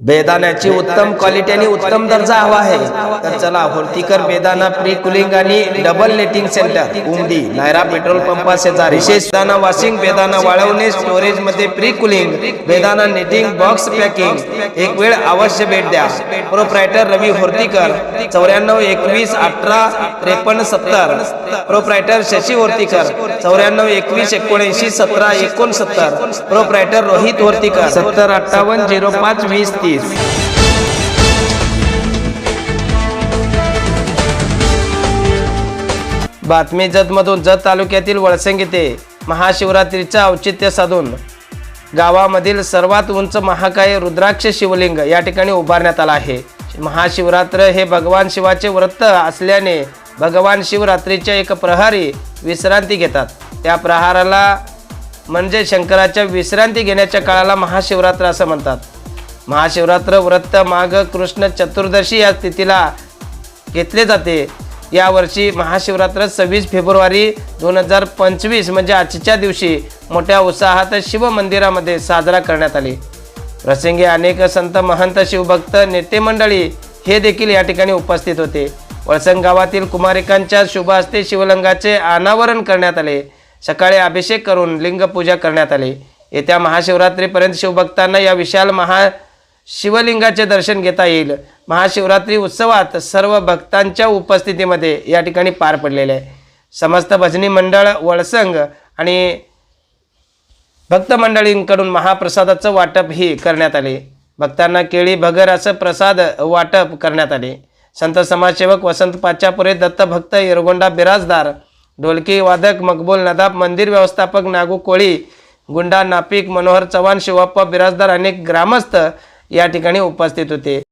बेदाण्याची उत्तम क्वालिटी आणि उत्तम दर्जा हवा आहे. तर चला होर्तीकर बेदाना प्री कुलिंग आणि double netting centre Umadi Nayara petrol पंपा शेजारी दाना वॉशिंग बेदाना वाळवणे स्टोरेजमध्ये प्री कुलिंग बेदाना नेटिंग बॉक्स पॅकिंग एक वेळ अवश्य भेट द्या. प्रोप्रायटर रवी होर्तीकर चौऱ्याण्णव एकवीस अठरा त्रेपन्न सत्तर. प्रोप्रायटर शशी होर्तीकर चौऱ्याण्णव एकवीस एकोणऐंशी सतरा एकोणसत्तर. प्रोप्रायटर रोहित होर्तीकर. सत्तर अठ्ठावन्न झिरो पाच वीस तीस बातमी जतमधून जत तालुक्यातील वळसंग येथे महाशिवरात्रीचं औचित्य साधून गावामधील सर्वात उंच महाकाय रुद्राक्ष शिवलिंग या ठिकाणी उभारण्यात आला आहे. महाशिवरात्र हे भगवान शिवाचे व्रत असल्याने भगवान शिवरात्रीच्या एक प्रहारी विश्रांती घेतात. त्या प्रहाराला म्हणजे शंकराच्या विश्रांती घेण्याच्या काळाला महाशिवरात्र असं म्हणतात. महाशिवरात्र व्रत माघ कृष्ण चतुर्दशी या तिथीला घेतले जाते. यावर्षी महाशिवरात्र सव्वीस फेब्रुवारी दोन हजार पंचवीस म्हणजे आजच्या दिवशी मोठ्या उत्साहात शिवमंदिरामध्ये साजरा करण्यात आली. प्रसंगी अनेक संत महंत शिवभक्त नेते मंडळी हे देखील या ठिकाणी उपस्थित होते. वळसंग गावातील कुमारिकांच्या शुभ हस्ते शिवलिंगाचे अनावरण करण्यात आले. सकाळी अभिषेक करून लिंगपूजा करण्यात आली. येत्या महाशिवरात्रीपर्यंत शिवभक्तांना या विशाल महा शिवलिंगाचे दर्शन घेता येईल. महाशिवरात्री उत्सवात सर्व भक्तांच्या उपस्थितीमध्ये या ठिकाणी पार पडलेले आहे. समस्त भजनी मंडळ वळसंग आणि भक्त मंडळींकडून महाप्रसादाचं वाटप ही करण्यात आले. भक्तांना केळी भगर असं प्रसाद वाटप करण्यात आले. संत समाजसेवक वसंत पाचापुरे दत्तभक्त येरगोंडा बिराजदार ढोलकी वादक मकबूल नदाब मंदिर व्यवस्थापक नागू कोळी गुंडा नापिक मनोहर चव्हाण शिवाप्पा बिराजदार अनेक ग्रामस्थ या ठिकाणी उपस्थित होते.